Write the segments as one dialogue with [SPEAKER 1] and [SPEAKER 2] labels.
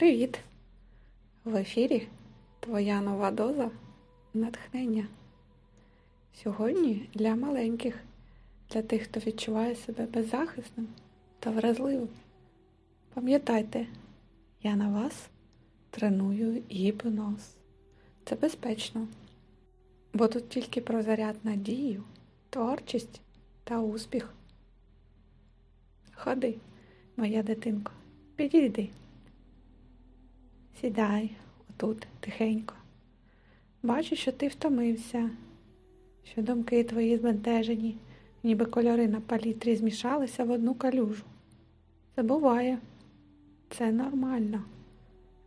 [SPEAKER 1] Привіт! В ефірі твоя нова доза натхнення. Сьогодні для маленьких, для тих, хто відчуває себе беззахисним та вразливим. Пам'ятайте, я на вас треную гіпноз. Це безпечно, бо тут тільки про заряд надію, творчість та успіх. Ходи, моя дитинко, підійди. Сідай отут тихенько. Бачу, що ти втомився, що думки твої збентежені, ніби кольори на палітрі змішалися в одну калюжу. Це буває. Це нормально.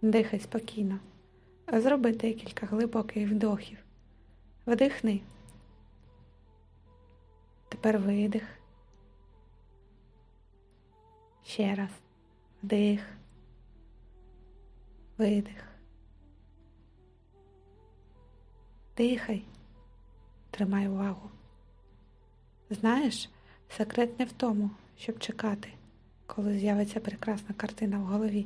[SPEAKER 1] Дихай спокійно. Зроби декілька глибоких вдохів. Вдихни. Тепер видих. Ще раз. Вдих. Видих. Дихай. Тримай увагу. Знаєш, секрет не в тому, щоб чекати, коли з'явиться прекрасна картина в голові.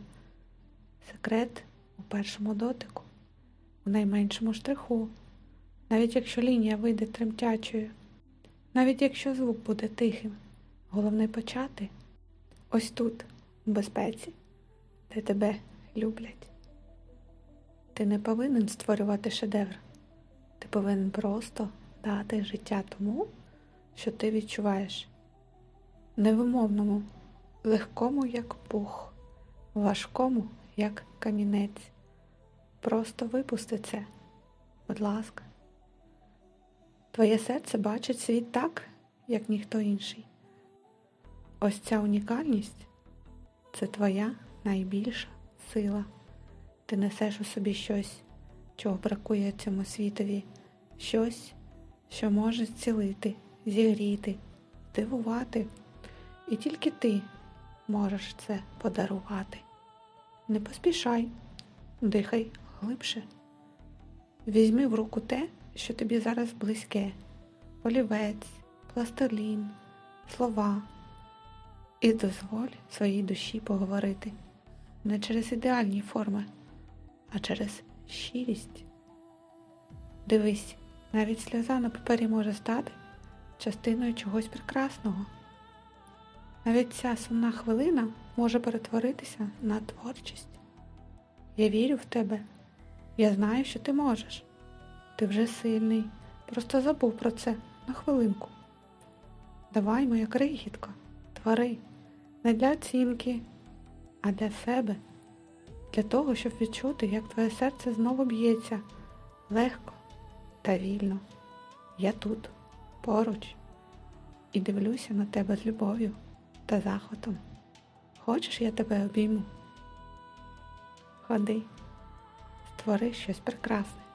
[SPEAKER 1] Секрет у першому дотику, у найменшому штриху, навіть якщо лінія вийде тремтячою, навіть якщо звук буде тихим, головне почати ось тут, у безпеці, де тебе люблять. Ти не повинен створювати шедевр. Ти повинен просто дати життя тому, що ти відчуваєш. Невимовному, легкому, як пух, важкому, як камінець. Просто випусти це, будь ласка. Твоє серце бачить світ так, як ніхто інший. Ось ця унікальність це твоя найбільша сила. Ти несеш у собі щось, чого бракує цьому світові, щось, що може зцілити, зігріти, дивувати. І тільки ти можеш це подарувати. Не поспішай, дихай глибше. Візьми в руку те, що тобі зараз близьке, олівець, пластилін, слова, і дозволь своїй душі поговорити не через ідеальні форми а через щирість. Дивись, навіть сльоза на папері може стати частиною чогось прекрасного. Навіть ця сумна хвилина може перетворитися на творчість. Я вірю в тебе, я знаю, що ти можеш. Ти вже сильний, просто забув про це на хвилинку. Давай, моя крихітка, твори, не для оцінки, а для себе для того, щоб відчути, як твоє серце знову б'ється легко та вільно. Я тут, поруч, і дивлюся на тебе з любов'ю та захватом. Хочеш, я тебе обійму? Ходи, створи щось прекрасне.